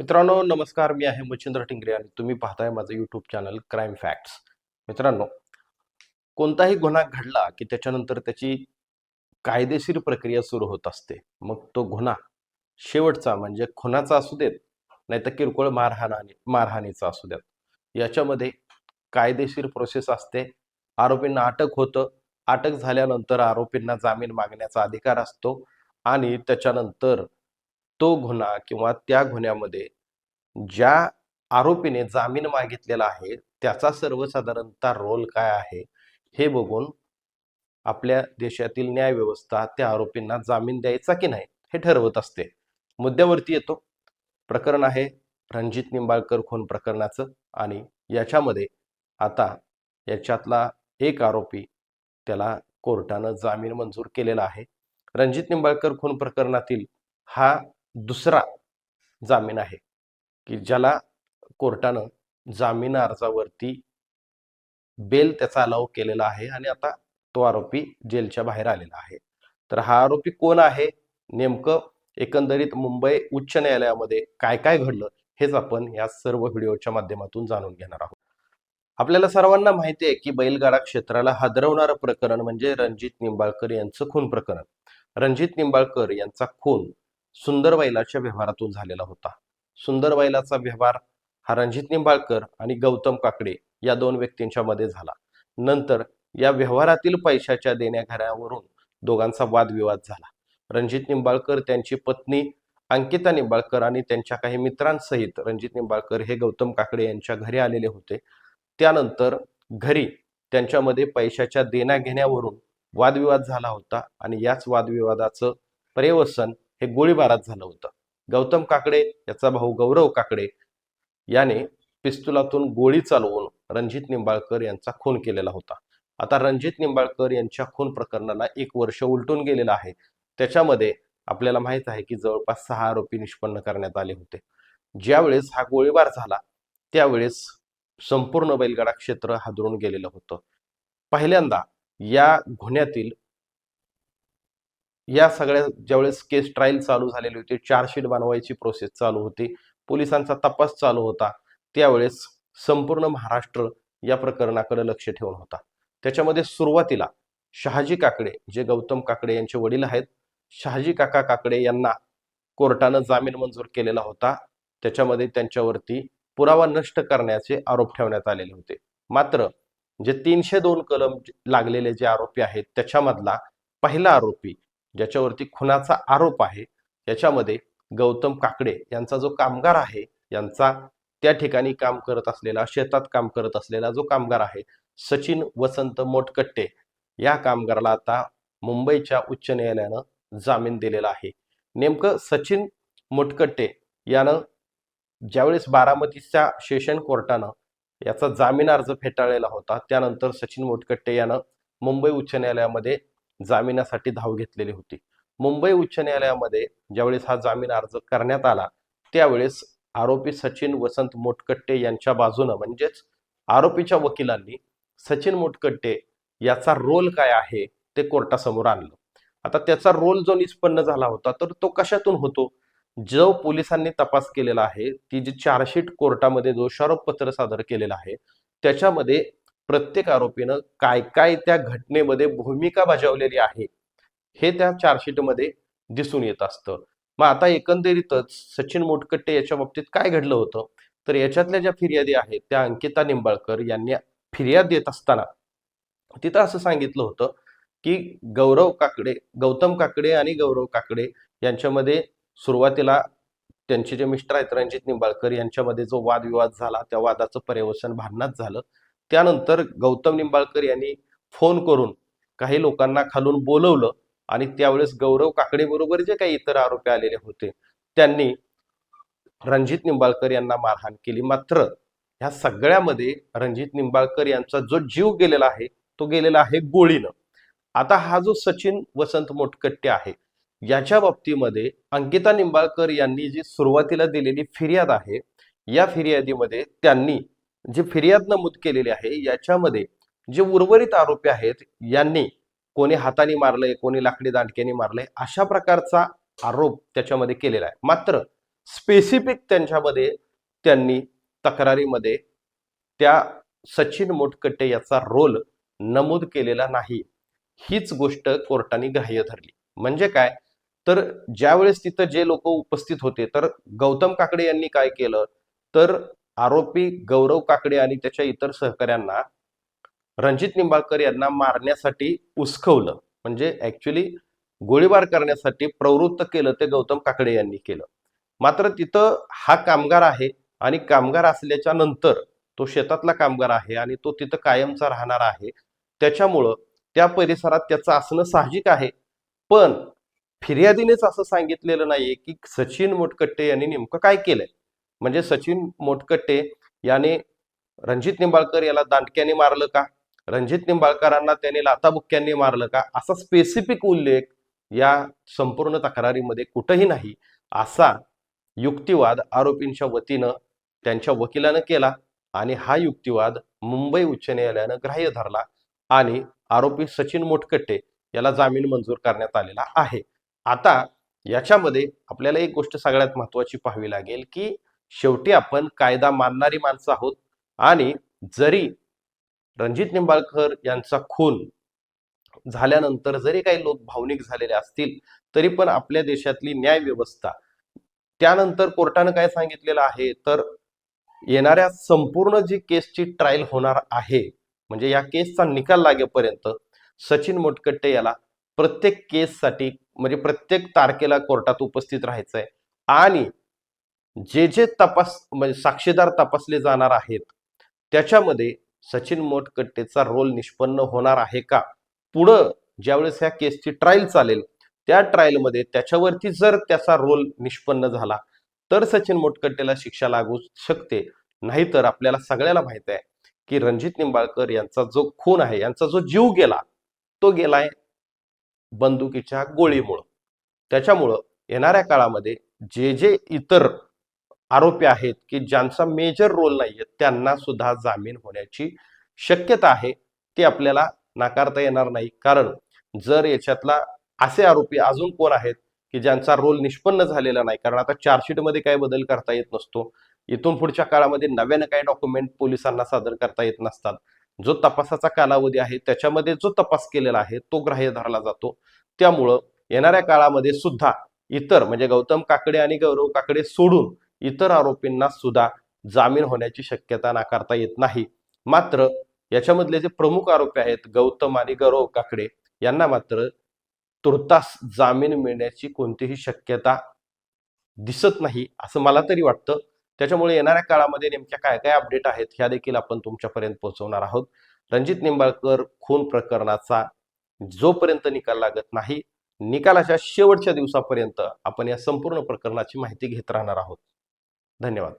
मित्रांनो नमस्कार. मी आहे मच्छिंद्र टिंगरे आणि तुम्ही पाहताय माझं युट्यूब चॅनल क्राईम फॅक्ट्स मित्रांनो कोणताही गुन्हा घडला की त्याच्यानंतर त्याची कायदेशीर प्रक्रिया सुरू होत असते. मग तो गुन्हा शेवटचा म्हणजे खुनाचा असू देत नाही तर किरकोळ मारहाणाने मारहाणीचा असू देत. याच्यामध्ये कायदेशीर प्रोसेस असते. आरोपींना अटक होतं. अटक झाल्यानंतर आरोपींना जामीन मागण्याचा अधिकार असतो आणि त्याच्यानंतर तो गुन्हा किंवा त्या गुन्ह्यामध्ये ज्या आरोपीने जामीन मागितलेला आहे त्याचा सर्वसाधारणतः रोल काय आहे हे बघून आपल्या देशातील न्यायव्यवस्था त्या आरोपींना जामीन द्यायचा की नाही हे ठरवत असते. मुद्द्यावरती येतो. प्रकरण आहे रणजित निंबाळकर खून प्रकरणाचं आणि याच्यामध्ये आता याच्यातला एक आरोपी त्याला कोर्टानं जामीन मंजूर केलेला आहे. रणजित निंबाळकर खून प्रकरणातील हा दुसरा जामीन आहे की ज्याला कोर्टानं जामीन अर्जावरती बेल त्याचा अलाव केलेला आहे आणि आता तो आरोपी जेलच्या बाहेर आलेला आहे. तर हा आरोपी कोण आहे? नेमकं एकंदरीत मुंबई उच्च न्यायालयामध्ये काय काय घडलं हेच आपण या सर्व व्हिडिओच्या माध्यमातून जाणून घेणार आहोत. आपल्याला सर्वांना माहिती आहे की बैलगाडा क्षेत्राला हादरवणारं प्रकरण म्हणजे रणजित निंबाळकर यांचं खून प्रकरण. रणजित निंबाळकर यांचा खून सुंदर बैलाच्या व्यवहारातून झालेला होता. सुंदर बैलाचा व्यवहार हा रणजित निंबाळकर आणि गौतम काकडे या दोन व्यक्तींच्या मध्ये झाला. नंतर या व्यवहारातील पैशाच्या देण्याघऱ्यावरून दोघांचा वादविवाद झाला. रणजित निंबाळकर त्यांची पत्नी अंकिता निंबाळकर आणि त्यांच्या काही मित्रांसहित रणजित निंबाळकर हे गौतम काकडे यांच्या घरी आलेले होते. त्यानंतर घरी त्यांच्यामध्ये पैशाच्या देण्याघेण्यावरून वादविवाद झाला होता आणि याच वादविवादाचं पर्यवसन हे गोळीबारात झालं होतं. गौतम काकडे याचा भाऊ गौरव काकडे याने पिस्तुलातून गोळी चालवून रणजित निंबाळकर यांचा खून केलेला होता. आता रणजित निंबाळकर यांच्या खून प्रकरणाला एक वर्ष उलटून गेलेलं आहे. त्याच्यामध्ये आपल्याला माहीत आहे की जवळपास सहा आरोपी निष्पन्न करण्यात आले होते. ज्यावेळेस हा गोळीबार झाला त्यावेळेस संपूर्ण बैलगाडा क्षेत्र हादरून गेलेलं होतं. पहिल्यांदा या गुन्ह्यातील या सगळ्या ज्यावेळेस केस ट्रायल चालू झालेली होती चार्जशीट बनवायची प्रोसेस चालू होती पोलिसांचा तपास चालू होता त्यावेळेस संपूर्ण महाराष्ट्र या प्रकरणाकडे लक्ष ठेवून होता. त्याच्यामध्ये सुरुवातीला शहाजी काकडे जे गौतम काकडे यांचे वडील आहेत शहाजी काका काकडे यांना कोर्टानं जामीन मंजूर केलेला होता. त्याच्यामध्ये त्यांच्यावरती पुरावा नष्ट करण्याचे आरोप ठेवण्यात आलेले होते. मात्र जे तीनशे दोन कलम लागलेले जे आरोपी आहेत त्याच्यामधला पहिला आरोपी ज्याच्यावरती खुनाचा आरोप आहे याच्यामध्ये गौतम काकडे यांचा जो कामगार आहे यांचा त्या ठिकाणी काम करत असलेला शेतात काम करत असलेला जो कामगार आहे सचिन वसंत मोटकट्टे या कामगाराला आता मुंबईच्या उच्च न्यायालयानं जामीन दिलेला आहे. नेमकं सचिन मोटकट्टे यानं ज्यावेळेस बारामतीच्या सेशन कोर्टानं याचा जामीन अर्ज फेटाळलेला होता त्यानंतर सचिन मोटकट्टे यानं मुंबई उच्च न्यायालयामध्ये जामिनासाठी धाव घेतलेली होती. मुंबई उच्च न्यायालयामध्ये ज्यावेळेस हा जामीन अर्ज करण्यात आला त्यावेळेस आरोपी सचिन वसंत मोटकट्टे यांच्या बाजूनं म्हणजेच आरोपीच्या वकिलांनी सचिन मोटकट्टे याचा रोल काय आहे ते कोर्टासमोर आणलं. आता त्याचा रोल जो निष्पन्न झाला होता तर तो कशातून होतो? जो पोलिसांनी तपास केलेला आहे ती जी चार्जशीट कोर्टामध्ये दोषारोप पत्र सादर केलेलं आहे त्याच्यामध्ये प्रत्येक आरोपीनं काय काय त्या घटनेमध्ये भूमिका बजावलेली आहे हे त्या चार्जशीटमध्ये दिसून येत असतं. मग आता एकंदरीतच सचिन मोटकट्टे याच्या बाबतीत काय घडलं होतं? तर याच्यातल्या ज्या फिर्यादी आहेत त्या अंकिता निंबाळकर यांनी फिर्याद देत असताना तिथं असं सांगितलं होतं की गौरव काकडे गौतम काकडे आणि गौरव काकडे यांच्यामध्ये सुरुवातीला त्यांचे जे मिस्टर आहेत रणजित निंबाळकर यांच्यामध्ये जो वादविवाद झाला त्या वादाचं पर्यवसन भांडणात झालं. त्यानंतर गौतम निंबाळकर यांनी फोन करून काही लोकांना खालून बोलवलं आणि त्यावेळेस गौरव काकडे बरोबर जे काही इतर आरोपी आलेले होते त्यांनी रणजित निंबाळकर यांना मारहाण केली. मात्र ह्या सगळ्यामध्ये रणजित निंबाळकर यांचा जो जीव गेलेला आहे तो गेलेला आहे गोळीनं. आता हा जो सचिन वसंत मोटकट्टे आहे याच्या बाबतीमध्ये अंकिता निंबाळकर यांनी जी सुरुवातीला दिलेली फिर्याद आहे या फिर्यादीमध्ये त्यांनी जी फिर्याद नमूद केलेली आहे याच्यामध्ये जे उर्वरित आरोपी आहेत यांनी कोणी हाताने मारलंय कोणी लाकडी दांडक्याने मारलंय अशा प्रकारचा आरोप त्याच्यामध्ये केलेला आहे. मात्र स्पेसिफिक त्यांच्यामध्ये त्यांनी तक्रारीमध्ये त्या सचिन मोटकट्टे याचा रोल नमूद केलेला नाही. हीच गोष्ट कोर्टाने ग्राह्य धरली. म्हणजे काय? तर ज्यावेळेस तिथं जे लोक उपस्थित होते तर गौतम काकडे यांनी काय केलं? तर आरोपी गौरव काकडे आणि त्याच्या इतर सहकाऱ्यांना रणजित निंबाळकर यांना मारण्यासाठी उसकवलं म्हणजे ऍक्च्युली गोळीबार करण्यासाठी प्रवृत्त केलं ते गौतम काकडे यांनी केलं. मात्र तिथं हा कामगार आहे आणि कामगार असल्याच्या नंतर तो शेतातला कामगार आहे आणि तो तिथं कायमचा राहणार आहे. त्याच्यामुळं त्या परिसरात त्याचं असणं साहजिक आहे. पण फिर्यादीनेच असं सांगितलेलं नाहीये की सचिन मोटकट्टे यांनी नेमकं काय केलंय? म्हणजे सचिन मोटकट्टे याने रणजित निंबाळकर याला दांडक्याने मारलं का? रणजित निंबाळकरांना त्याने लाताबुक्क्यांनी मारलं का? असा स्पेसिफिक उल्लेख या संपूर्ण तक्रारीमध्ये कुठंही नाही. असा युक्तिवाद आरोपींच्या वतीनं त्यांच्या वकिलानं केला आणि हा युक्तिवाद मुंबई उच्च न्यायालयानं ग्राह्य धरला आणि आरोपी सचिन मोटकट्टे याला जामीन मंजूर करण्यात आलेला आहे. आता याच्यामध्ये आपल्याला एक गोष्ट सगळ्यात महत्वाची पाहावी लागेल की शेवटी आपण कायदा मानणारी माणसं आहोत. आणि जरी रणजित निंबाळकर यांचा खून झाल्यानंतर जरी काही लोक भावनिक झालेले असतील तरी पण आपल्या देशातली न्याय व्यवस्था त्यानंतर कोर्टानं काय सांगितलेलं आहे? तर येणाऱ्या संपूर्ण जी केसची ट्रायल होणार आहे म्हणजे या केसचा निकाल लागेपर्यंत सचिन मोटकट्टे याला प्रत्येक केससाठी म्हणजे प्रत्येक तारखेला कोर्टात उपस्थित राहायचंय. आणि जे जे तपास म्हणजे साक्षीदार तपासले जाणार आहेत त्याच्यामध्ये सचिन मोटकट्टेचा रोल निष्पन्न होणार आहे का? पुढं ज्यावेळेस ह्या केसची ट्रायल चालेल त्या ट्रायलमध्ये त्याच्यावरती जर त्याचा रोल निष्पन्न झाला तर सचिन मोटकट्टेला शिक्षा लागू शकते. नाहीतर आपल्याला सगळ्याला माहीत आहे की रणजित निंबाळकर यांचा जो खून आहे यांचा जो जीव गेला तो गेलाय बंदुकीच्या गोळीमुळं. त्याच्यामुळं येणाऱ्या काळामध्ये जे जे इतर आरोपी आहेत की ज्यांचा मेजर रोल नाहीये त्यांना सुद्धा जामीन होण्याची शक्यता आहे. ती आपल्याला नाकारता येणार नाही. कारण जर याच्यातला असे आरोपी अजून कोण आहेत की ज्यांचा रोल निष्पन्न झालेला नाही? कारण आता चार्जशीटमध्ये काही काय बदल करता येत नसतो. इथून पुढच्या काळामध्ये नव्यानं काही डॉक्युमेंट पोलिसांना सादर करता येत नसतात. जो तपासाचा कालावधी आहे त्याच्यामध्ये जो तपास केलेला आहे तो ग्राह्य धरला जातो. त्यामुळं येणाऱ्या काळामध्ये सुद्धा इतर म्हणजे गौतम काकडे आणि गौरव काकडे सोडून इतर आरोपींना सुद्धा जामीन होण्याची शक्यता नाकारता येत नाही. मात्र याच्यामधले जे प्रमुख आरोपी आहेत गौतम आणि गौरव काकडे यांना मात्र तुर्तास जामीन मिळण्याची कोणतीही शक्यता दिसत नाही असं मला तरी वाटतं. त्याच्यामुळे येणाऱ्या काळामध्ये नेमक्या काय काय अपडेट आहेत ह्या देखील आपण तुमच्यापर्यंत पोहोचवणार आहोत. रणजित निंबाळकर खून प्रकरणाचा जोपर्यंत निकाल लागत नाही निकालाच्या शेवटच्या दिवसापर्यंत आपण या संपूर्ण प्रकरणाची माहिती घेत राहणार आहोत. धन्यवाद.